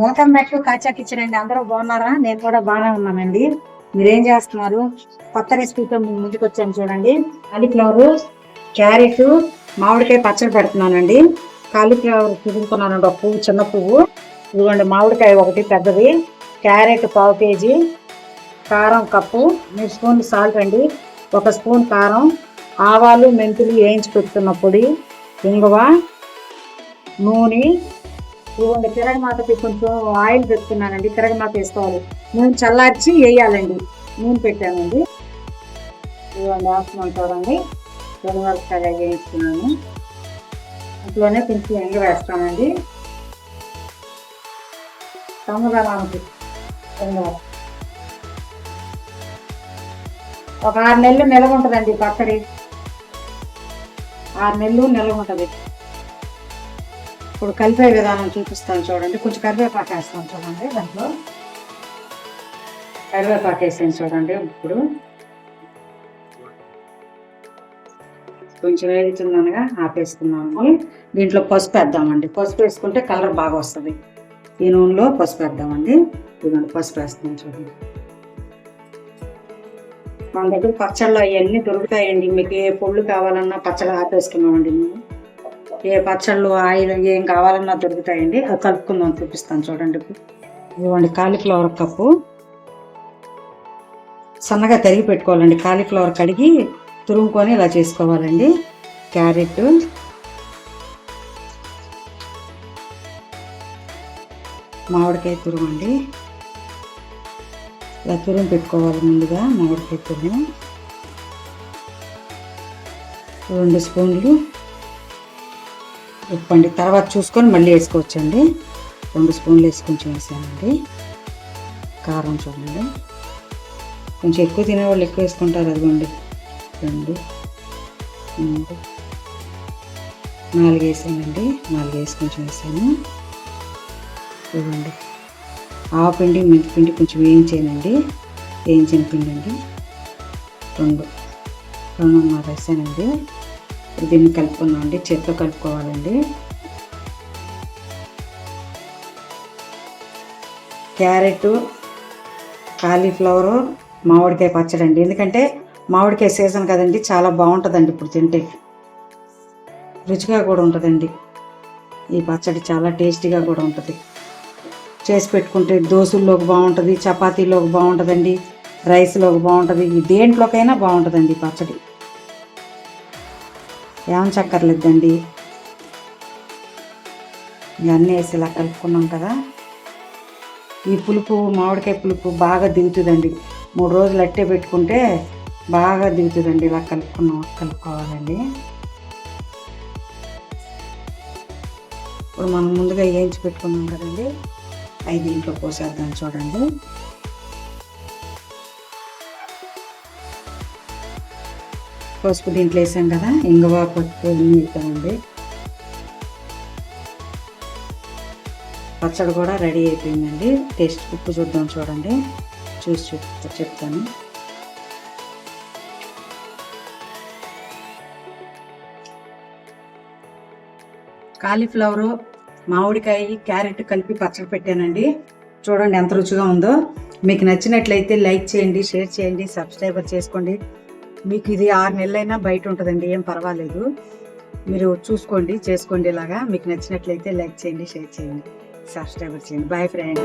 Welcome back to Kacha kitchen అండి. అందరూ బాగున్నారా? నేను కూడా బాగానే ఉన్నానండి. మీరేం చేస్తున్నారు? కొత్త రెసిపీతో ముందుకు వచ్చాను చూడండి. కాలీఫ్లవర్ క్యారెట్ మామిడికాయ పచ్చడి పెడుతున్నానండి. కాలీఫ్లవర్ తిరుగుతున్నానండి ఒక పువ్వు చిన్న పువ్వు. ఇదిగోండి మామిడికాయ ఒకటి పెద్దది. క్యారెట్ పావు కేజీ. కారం కప్పు. మూడు స్పూన్లు సాల్ట్ అండి. ఒక స్పూన్ కారం. ఆవాలు మెంతులు వేయించి పెట్టుకున్న పొడి ఇంగువ నూనె ఇవ్వండి తిరగమాతకి కొంచెం ఆయిల్ పెట్టుకున్నానండి తిరగమాత వేసుకోవాలి. నూనె చల్లార్చి వేయాలండి. నూనె పెట్టానండి. ఇవ్వండి ఆసనం చూడండి తిరగమాతకాయ వేయించుకున్నాను. ఇంట్లోనే కొంచెం ఎండ వేస్తానండి. సముదానానికి ఒక ఆరు నెలలు నిలవ ఉంటుందండి పచ్చడి ఆరు నెలలు నిలవ ఉంటుంది. ఇప్పుడు కలిపే విధానం చూపిస్తాను చూడండి. కొంచెం కరివేపాకు వేస్తాను చూడండి దాంట్లో. కరివేపాకు వేసాను చూడండి ఇప్పుడు. కొంచెం వేగుతుందనగా ఆపేసుకున్నాము దీంట్లో పసుపు వేద్దామండి. పసుపు వేసుకుంటే కలర్ బాగా వస్తుంది. ఈ నూనెలో పసుపు వేద్దామండి. ఇదిగోండి పసుపు వేస్తున్నాం చూడండి. మన దగ్గర పచ్చళ్ళు అవన్నీ దొరుకుతాయండి. మీకు ఏ పొళ్ళు కావాలన్నా పచ్చళ్ళు ఆపేసుకున్నామండి మేము. ఏ పచ్చళ్ళు ఆయిల్ ఏం కావాలన్నా దొరుకుతాయండి. అది కలుపుకుందాం చూపిస్తాను చూడండి. ఇవ్వండి కాలీఫ్లవర్ కప్పు. సన్నగా తరిగి పెట్టుకోవాలండి. కాలీఫ్లవర్ కడిగి తురుముకొని ఇలా చేసుకోవాలండి. క్యారెట్. మామిడికాయ తురుమండి ఇలా తురుము పెట్టుకోవాలి ముందుగా మామిడికాయ తురుము. రెండు స్పూన్లు ఉప్పండి. తర్వాత చూసుకొని మళ్ళీ వేసుకోవచ్చండి. రెండు స్పూన్లు వేసి కొంచెం వేసానండి కారం చూడండి. కొంచెం ఎక్కువ తినేవాళ్ళు ఎక్కువ వేసుకుంటారు అదిగోండి. రెండు మూడు నాలుగు వేసానండి. నాలుగు వేసి కొంచెం వేసాను ఇవ్వండి ఆవు పిండి మెంతి పిండి కొంచెం వేయించానండి. వేయించిన పిండి అండి రెండు రెండున్నర వేసానండి. దీన్ని కలుపుకుందామండి. అండి చేత్తో కలుపుకోవాలండి. క్యారెట్ కాలీఫ్లవరు మామిడికాయ పచ్చడి అండి ఎందుకంటే మామిడికాయ సీజన్ కదండి చాలా బాగుంటుందండి ఇప్పుడు తింటే. రుచిగా కూడా ఉంటుందండి. ఈ పచ్చడి చాలా టేస్టీగా కూడా ఉంటుంది. చేసి పెట్టుకుంటే దోశల్లోకి బాగుంటుంది చపాతీలోకి బాగుంటుందండి రైస్లోకి బాగుంటుంది ఈ దేంట్లోకైనా బాగుంటుందండి ఈ పచ్చడి. ఏం చక్కర్లేదండి. ఇవన్నీ వేసి ఇలా కలుపుకున్నాం కదా. ఈ పులుపు మామిడికాయ పులుపు బాగా దిగుతుందండి. మూడు రోజులు అట్టే పెట్టుకుంటే బాగా దిగుతుందండి. ఇలా కలుపుకున్నాం కలుపుకోవాలండి. ఇప్పుడు మనం ముందుగా వేయించి పెట్టుకున్నాం కదండి. అవి దీంట్లో పోసేద్దాం చూడండి. పసుపు దీంట్లో వేసాం కదా ఇంగువ పప్పు అన్నీ పచ్చడి కూడా రెడీ అయిపోయిందండి. టేస్ట్ ఉప్పు చూద్దాం చూడండి. చూసి చెప్తా చెప్తాను. కాలీఫ్లవరు మామిడికాయ క్యారెట్ కలిపి పచ్చడి పెట్టానండి. చూడండి ఎంత రుచిగా ఉందో. మీకు నచ్చినట్లయితే లైక్ చేయండి షేర్ చేయండి సబ్స్క్రైబర్ చేసుకోండి. మీకు ఇది ఆరు నెలలైనా బయట ఉంటుందండి ఏం పర్వాలేదు. మీరు చూసుకోండి చేసుకోండి ఇలాగా. మీకు నచ్చినట్లయితే లైక్ చేయండి షేర్ చేయండి సబ్స్క్రైబర్ చేయండి. Bye friend.